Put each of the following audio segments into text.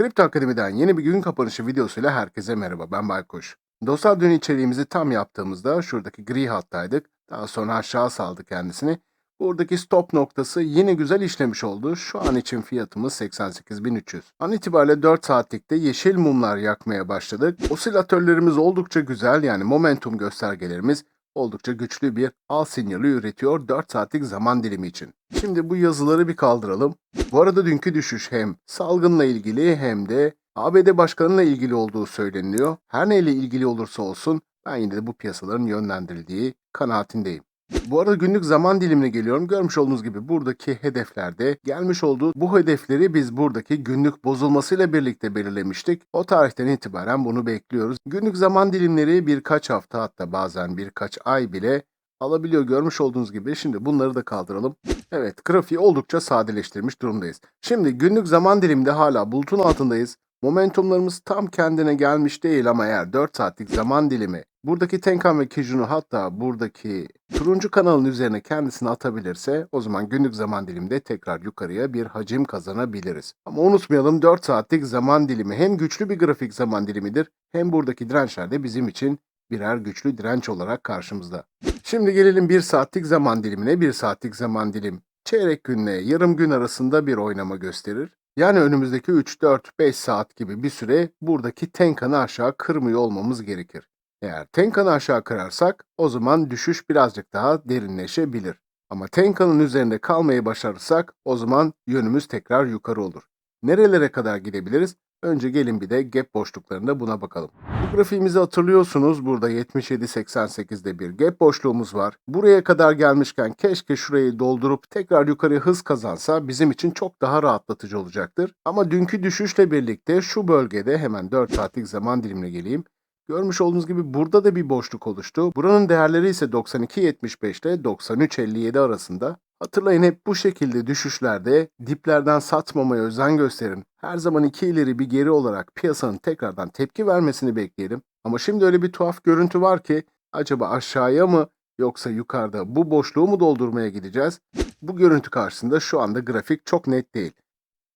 Kripto Akademi'den yeni bir gün kapanışı videosuyla herkese merhaba. Ben Baykuş. Dostlar dün içeriğimizi tam yaptığımızda şuradaki gri hattaydık. Daha sonra aşağı saldı kendisini. Buradaki stop noktası yine güzel işlemiş oldu. Şu an için fiyatımız 88.300. An itibariyle 4 saatlikte yeşil mumlar yakmaya başladık. Osilatörlerimiz oldukça güzel yani momentum göstergelerimiz oldukça güçlü bir al sinyali üretiyor 4 saatlik zaman dilimi için. Şimdi bu yazıları bir kaldıralım. Bu arada dünkü düşüş hem salgınla ilgili hem de ABD başkanıyla ilgili olduğu söyleniyor. Her neyle ilgili olursa olsun ben yine de bu piyasaların yönlendirildiği kanaatindeyim. Bu arada günlük zaman dilimine geliyorum. Görmüş olduğunuz gibi buradaki hedeflerde gelmiş olduğu bu hedefleri biz buradaki günlük bozulmasıyla birlikte belirlemiştik. O tarihten itibaren bunu bekliyoruz. Günlük zaman dilimleri birkaç hafta hatta bazen birkaç ay bile alabiliyor görmüş olduğunuz gibi. Şimdi bunları da kaldıralım. Evet grafiği oldukça sadeleştirmiş durumdayız. Şimdi günlük zaman diliminde hala bulutun altındayız. Momentumlarımız tam kendine gelmiş değil ama eğer 4 saatlik zaman dilimi buradaki Tenkan ve Kijun'u hatta buradaki turuncu kanalın üzerine kendisini atabilirse o zaman günlük zaman diliminde tekrar yukarıya bir hacim kazanabiliriz. Ama unutmayalım 4 saatlik zaman dilimi hem güçlü bir grafik zaman dilimidir hem buradaki dirençler de bizim için birer güçlü direnç olarak karşımızda. Şimdi gelelim 1 saatlik zaman dilimine. 1 saatlik zaman dilim çeyrek günle yarım gün arasında bir oynama gösterir. Yani önümüzdeki 3, 4, 5 saat gibi bir süre buradaki tenkanı aşağı kırmıyor olmamız gerekir. Eğer tenkanı aşağı kırarsak o zaman düşüş birazcık daha derinleşebilir. Ama tenkanın üzerinde kalmayı başarırsak o zaman yönümüz tekrar yukarı olur. Nerelere kadar gidebiliriz? Önce gelin bir de gap boşluklarında buna bakalım. Bu grafiğimizi hatırlıyorsunuz. Burada 77.88'de bir gap boşluğumuz var. Buraya kadar gelmişken keşke şurayı doldurup tekrar yukarı hız kazansa bizim için çok daha rahatlatıcı olacaktır. Ama dünkü düşüşle birlikte şu bölgede hemen 4 saatlik zaman dilimine geleyim. Görmüş olduğunuz gibi burada da bir boşluk oluştu. Buranın değerleri ise 92.75 ile 93.57 arasında. Hatırlayın hep bu şekilde düşüşlerde diplerden satmamaya özen gösterin. Her zaman iki ileri bir geri olarak piyasanın tekrardan tepki vermesini bekleyelim. Ama şimdi öyle bir tuhaf görüntü var ki acaba aşağıya mı yoksa yukarıda bu boşluğu mu doldurmaya gideceğiz? Bu görüntü karşısında şu anda grafik çok net değil.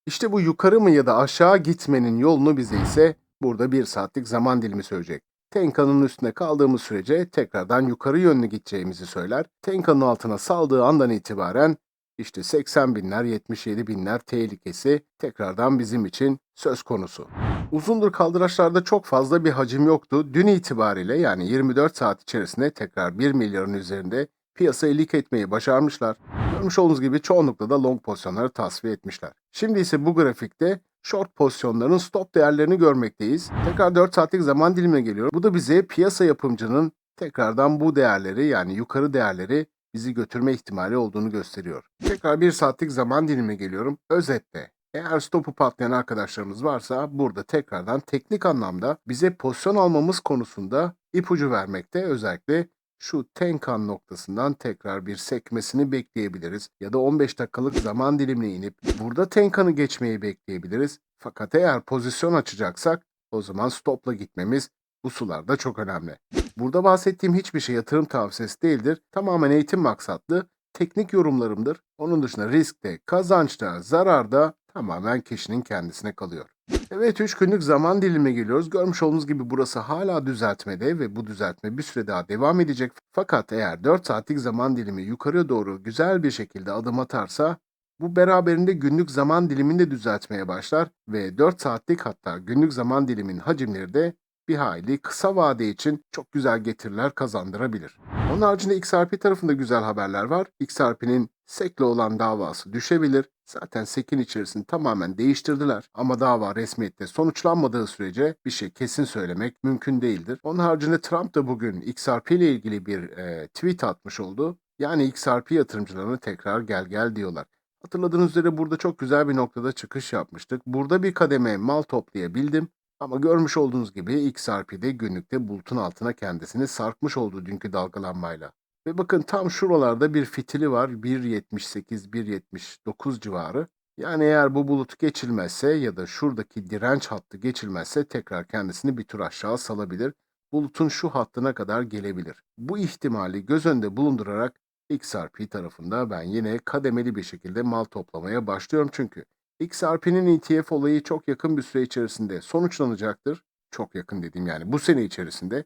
İşte bu yukarı mı ya da aşağı gitmenin yolunu bize ise burada bir saatlik zaman dilimi söyleyecek. Tenkanın üstünde kaldığımız sürece tekrardan yukarı yönlü gideceğimizi söyler. Tenkanın altına saldığı andan itibaren işte 80 binler, 77 binler tehlikesi tekrardan bizim için söz konusu. Uzundur kaldıraçlarda çok fazla bir hacim yoktu. Dün itibariyle yani 24 saat içerisinde tekrar 1 milyarın üzerinde piyasayı lik etmeyi başarmışlar. Görmüş olduğunuz gibi çoğunlukla da long pozisyonları tasfiye etmişler. Şimdi ise bu grafikte short pozisyonların stop değerlerini görmekteyiz. Tekrar 4 saatlik zaman dilimine geliyor. Bu da bize piyasa yapımcının tekrardan bu değerleri yani yukarı değerleri bizi götürme ihtimali olduğunu gösteriyor. Tekrar 1 saatlik zaman dilimine geliyorum. Özetle eğer stopu patlayan arkadaşlarımız varsa burada tekrardan teknik anlamda bize pozisyon almamız konusunda ipucu vermekte özellikle şu Tenkan noktasından tekrar bir sekmesini bekleyebiliriz. Ya da 15 dakikalık zaman dilimine inip burada Tenkan'ı geçmeyi bekleyebiliriz. Fakat eğer pozisyon açacaksak o zaman stopla gitmemiz bu sularda çok önemli. Burada bahsettiğim hiçbir şey yatırım tavsiyesi değildir. Tamamen eğitim maksatlı teknik yorumlarımdır. Onun dışında riskte, kazançta, zararda tamamen kişinin kendisine kalıyor. Evet 3 günlük zaman dilimine geliyoruz. Görmüş olduğunuz gibi burası hala düzeltmede ve bu düzeltme bir süre daha devam edecek. Fakat eğer 4 saatlik zaman dilimi yukarıya doğru güzel bir şekilde adım atarsa bu beraberinde günlük zaman dilimini de düzeltmeye başlar ve 4 saatlik hatta günlük zaman dilimin hacimleri de bir hayli kısa vade için çok güzel getiriler kazandırabilir. Onun haricinde XRP tarafında güzel haberler var. XRP'nin SEC'le olan davası düşebilir. Zaten SEC'in içerisini tamamen değiştirdiler. Ama dava resmiyette sonuçlanmadığı sürece bir şey kesin söylemek mümkün değildir. Onun haricinde Trump da bugün XRP ile ilgili bir e, tweet atmış oldu. Yani XRP yatırımcılarına tekrar gel gel diyorlar. Hatırladığınız üzere burada çok güzel bir noktada çıkış yapmıştık. Burada bir kademe mal toplayabildim. Ama görmüş olduğunuz gibi XRP'de günlükte bulutun altına kendisini sarkmış oldu dünkü dalgalanmayla. Ve bakın tam şuralarda bir fitili var 1.78-1.79 civarı. Yani eğer bu bulut geçilmezse ya da şuradaki direnç hattı geçilmezse tekrar kendisini bir tur aşağı salabilir. Bulutun şu hattına kadar gelebilir. Bu ihtimali göz önünde bulundurarak XRP tarafında ben yine kademeli bir şekilde mal toplamaya başlıyorum çünkü XRP'nin ETF olayı çok yakın bir süre içerisinde sonuçlanacaktır. Çok yakın dediğim yani bu sene içerisinde.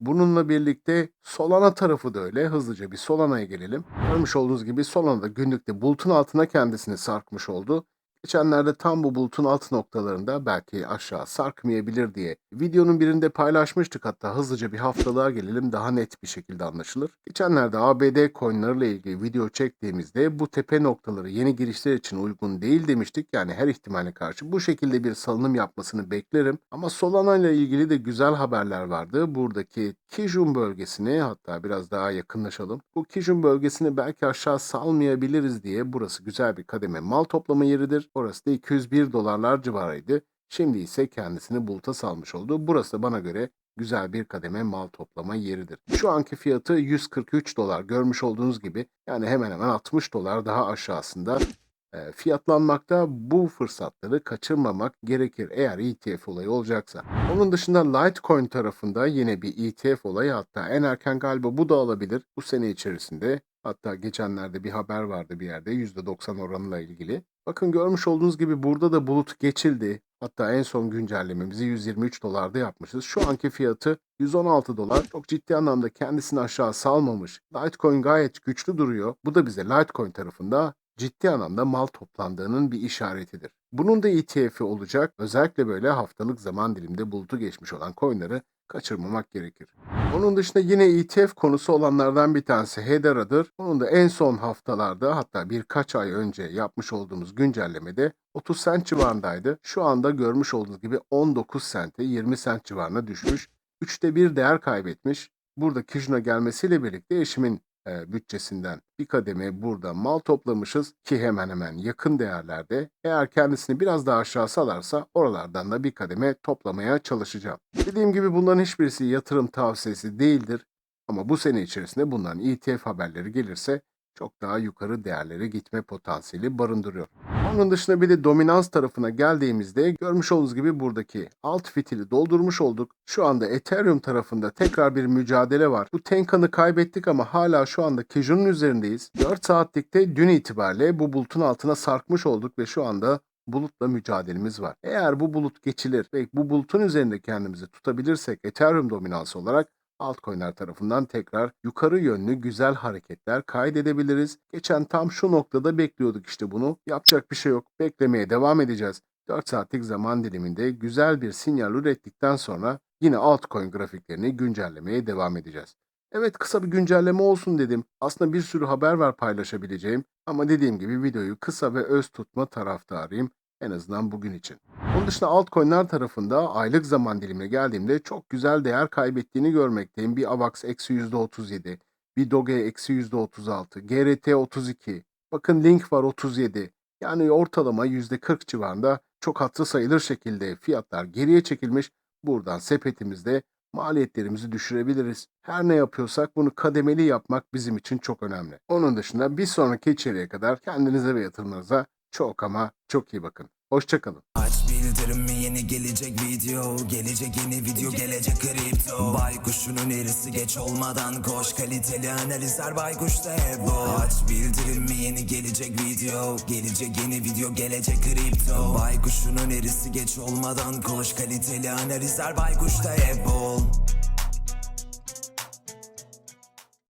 Bununla birlikte Solana tarafı da öyle. Hızlıca bir Solana'ya gelelim. Görmüş olduğunuz gibi Solana da günlükte bulutun altına kendisini sarkmış oldu. Geçenlerde tam bu bulutun alt noktalarında belki aşağı sarkmayabilir diye videonun birinde paylaşmıştık hatta hızlıca bir haftalığa gelelim daha net bir şekilde anlaşılır. Geçenlerde ABD coinlarıyla ilgili video çektiğimizde bu tepe noktaları yeni girişler için uygun değil demiştik. Yani her ihtimale karşı bu şekilde bir salınım yapmasını beklerim. Ama Solana ile ilgili de güzel haberler vardı. Buradaki Kijun bölgesini hatta biraz daha yakınlaşalım. Bu Kijun bölgesini belki aşağı salmayabiliriz diye burası güzel bir kademe mal toplama yeridir. Orası da 201 dolarlar civarıydı. Şimdi ise kendisini buluta salmış oldu. Burası bana göre güzel bir kademe mal toplama yeridir. Şu anki fiyatı 143 dolar görmüş olduğunuz gibi yani hemen hemen 60 dolar daha aşağısında e, fiyatlanmakta bu fırsatları kaçırmamak gerekir eğer ETF olayı olacaksa. Onun dışında Litecoin tarafında yine bir ETF olayı hatta en erken galiba bu da alabilir bu sene içerisinde. Hatta geçenlerde bir haber vardı bir yerde %90 oranıyla ilgili. Bakın görmüş olduğunuz gibi burada da bulut geçildi. Hatta en son güncellememizi 123 dolarda yapmışız. Şu anki fiyatı 116 dolar. Çok ciddi anlamda kendisini aşağı salmamış. Litecoin gayet güçlü duruyor. Bu da bize Litecoin tarafında ciddi anlamda mal toplandığının bir işaretidir. Bunun da ETF'i olacak. Özellikle böyle haftalık zaman diliminde bulutu geçmiş olan coinleri kaçırmamak gerekir. Onun dışında yine ETF konusu olanlardan bir tanesi Hedera'dır. Onun da en son haftalarda hatta birkaç ay önce yapmış olduğumuz güncellemede 30 sent civarındaydı. Şu anda görmüş olduğunuz gibi 19 sente 20 sent civarına düşmüş. Üçte bir değer kaybetmiş. Burada Kijun'a gelmesiyle birlikte eşimin e, bütçesinden bir kademe burada mal toplamışız ki hemen hemen yakın değerlerde. Eğer kendisini biraz daha aşağı salarsa oralardan da bir kademe toplamaya çalışacağım. Dediğim gibi bunların hiçbirisi yatırım tavsiyesi değildir. Ama bu sene içerisinde bunların ETF haberleri gelirse çok daha yukarı değerlere gitme potansiyeli barındırıyor. Onun dışında bir de dominans tarafına geldiğimizde görmüş olduğunuz gibi buradaki alt fitili doldurmuş olduk. Şu anda Ethereum tarafında tekrar bir mücadele var. Bu Tenkan'ı kaybettik ama hala şu anda Kijun'un üzerindeyiz. 4 saatlikte dün itibariyle bu bulutun altına sarkmış olduk ve şu anda bulutla mücadelemiz var. Eğer bu bulut geçilir ve bu bulutun üzerinde kendimizi tutabilirsek Ethereum dominansı olarak altcoin'ler tarafından tekrar yukarı yönlü güzel hareketler kaydedebiliriz. Geçen tam şu noktada bekliyorduk işte bunu. Yapacak bir şey yok. Beklemeye devam edeceğiz. 4 saatlik zaman diliminde güzel bir sinyal ürettikten sonra yine altcoin grafiklerini güncellemeye devam edeceğiz. Evet kısa bir güncelleme olsun dedim. Aslında bir sürü haber var paylaşabileceğim ama dediğim gibi videoyu kısa ve öz tutma taraftarıyım. En azından bugün için. Onun dışında altcoin'ler tarafında aylık zaman dilimine geldiğimde çok güzel değer kaybettiğini görmekteyim. Bir AVAX eksi %37, bir Doge eksi %36, GRT 32, bakın Link var 37. Yani ortalama %40 civarında çok hatırı sayılır şekilde fiyatlar geriye çekilmiş. Buradan sepetimizde maliyetlerimizi düşürebiliriz. Her ne yapıyorsak bunu kademeli yapmak bizim için çok önemli. Onun dışında bir sonraki içeriğe kadar kendinize ve yatırımlarınıza çok ama çok iyi bakın. Hoşçakalın. Aç bildirimi yeni gelecek video? Gelecek yeni video gelecek kripto. Baykuşun önerisi geç olmadan koş. Kaliteli analizler baykuşta hep bu Aç bildirimi yeni gelecek video? Gelecek yeni video gelecek kripto. Baykuşun önerisi geç olmadan koş. Kaliteli analizler baykuşta hep bol